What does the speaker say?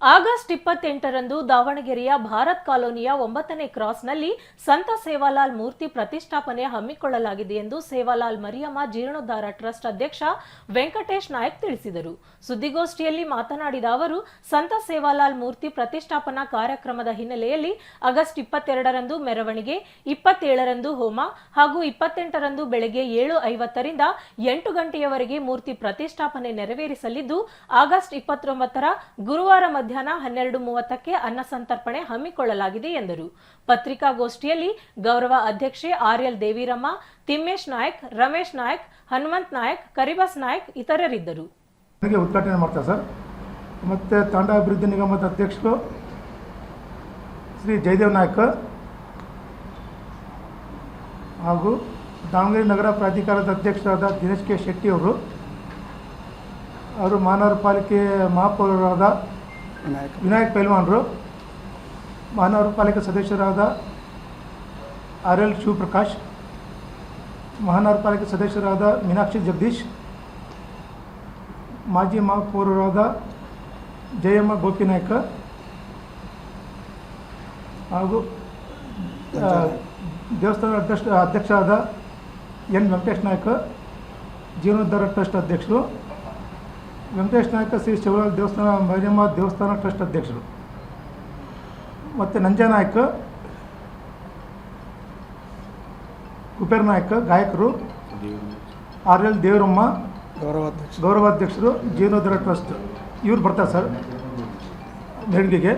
August ಇಪ್ಪತ್ತೆಂಟರಂದು ದಾವಣಗೆರೆಯ ಭಾರತ್ ಕಾಲೋನಿಯ ಒಂಬತ್ತನೇ ಕ್ರಾಸ್ನಲ್ಲಿ ಸಂತ ಸೇವಾಲಾಲ್ ಮೂರ್ತಿ ಪ್ರತಿಷ್ಠಾಪನೆ ಹಮ್ಮಿಕೊಳ್ಳಲಾಗಿದೆ ಎಂದು ಸೇವಾಲಾಲ್ ಮರಿಯಮ್ಮ ಜೀರ್ಣೋದ್ಧಾರ ಟ್ರಸ್ಟ್ ಅಧ್ಯಕ್ಷ ವೆಂಕಟೇಶ್ ನಾಯಕ್ ತಿಳಿಸಿದರು. ಸುದ್ದಿಗೋಷ್ಠಿಯಲ್ಲಿ ಮಾತನಾಡಿದ ಅವರು, ಸಂತ ಸೇವಾಲಾಲ್ ಮೂರ್ತಿ ಪ್ರತಿಷ್ಠಾಪನಾ ಕಾರ್ಯಕ್ರಮದ ಹಿನ್ನೆಲೆಯಲ್ಲಿ ಆಗಸ್ಟ್ ಇಪ್ಪತ್ತೆರಡರಂದು ಮೆರವಣಿಗೆ, ಇಪ್ಪತ್ತೇಳರಂದು ಹೋಮ ಹಾಗೂ ಇಪ್ಪತ್ತೆಂಟರಂದು ಬೆಳಗ್ಗೆ ಏಳು ಐವತ್ತರಿಂದ ಎಂಟು ಗಂಟೆಯವರೆಗೆ ಮೂರ್ತಿ ಪ್ರತಿಷ್ಠಾಪನೆ ನೆರವೇರಿಸಲಿದ್ದು, ಆಗಸ್ಟ್ ಇಪ್ಪತ್ತೊಂಬತ್ತರ ಗುರುವಾರ ಮಧ್ಯಾಹ್ನ ಹನ್ನೆರಡು ಮೂವತ್ತಕ್ಕೆ ಅನ್ನ ಸಂತರ್ಪಣೆ ಹಮ್ಮಿಕೊಳ್ಳಲಾಗಿದೆ ಎಂದರು. ಪತ್ರಿಕಾಗೋಷ್ಠಿಯಲ್ಲಿ ಗೌರವ ಅಧ್ಯಕ್ಷೆ ಆರ್ಎಲ್ ದೇವಿರಮ್ಮ, ತಿಮ್ಮೇಶ್ ನಾಯಕ್, ರಮೇಶ್ ನಾಯಕ್, ಹನುಮಂತ್ ನಾಯಕ್, ಕರಿಬಾಸ್ ನಾಯಕ್ ಇತರರಿದ್ದರು. ಉದ್ಘಾಟನೆ ಮಾಡ್ತಾರೆ ಸರ್. ಮತ್ತೆ ತಾಂಡ ಅಭಿವೃದ್ಧಿ ನಿಗಮದ ಅಧ್ಯಕ್ಷರು ಶ್ರೀ ಜಯದೇವ್ ನಾಯಕ್ ಹಾಗೂ ದಾವಣಗೆರೆ ನಗರ ಪ್ರಾಧಿಕಾರದ ಅಧ್ಯಕ್ಷರಾದ ದಿನೇಶ್ ಕೆ ಶೆಟ್ಟಿ ಅವರು ಅವರು ಮಹಾನಗರ ಪಾಲಿಕೆ ಮಹಾಪೌರರಾದ ವಿನಾಯಕ್. ಪೈಲ್ವಾನ್ರು ಮಹಾನಗರ ಪಾಲಿಕೆ ಸದಸ್ಯರಾದ ಆರ್ ಎಲ್ ಶಿವಪ್ರಕಾಶ್, ಮಹಾನಗರ ಪಾಲಿಕೆ ಸದಸ್ಯರಾದ ಮೀನಾಕ್ಷಿ ಜಗದೀಶ್, ಮಾಜಿ ಮಹಾಪೌರರಾದ ಜಯಮ್ಮ ಗೋಪಿನಾಯ್ಕ ಹಾಗೂ ದೇವಸ್ಥಾನ ಅಧ್ಯಕ್ಷ, ಅಧ್ಯಕ್ಷರಾದ ಎನ್ ವೆಂಕಟೇಶ್ ನಾಯ್ಕ, ಜೀವನೋದ್ಧಾರ ಟ್ರಸ್ಟ್ ಅಧ್ಯಕ್ಷರು ವೆಂಕಟೇಶ್ ನಾಯಕ ಶ್ರೀ ಶಿವರಾಜ್ ದೇವಸ್ಥಾನ ಮೈರಮ್ಮ ದೇವಸ್ಥಾನ ಟ್ರಸ್ಟ್ ಅಧ್ಯಕ್ಷರು. ಮತ್ತು ನಂಜ ನಾಯ್ಕ ಕುಬೇರ್ ನಾಯ್ಕ ಗಾಯಕರು ಆರ್ ಎಲ್ ದೇವರಮ್ಮ ಗೌರವಾಧ್ಯಕ್ಷ ಗೌರವಾಧ್ಯಕ್ಷರು ಜೀರ್ಣೋದ್ಧಾರ ಟ್ರಸ್ಟ್ ಇವ್ರು ಬರ್ತಾರೆ ಸರ್ ಮೆರವಣಿಗೆಗೆ.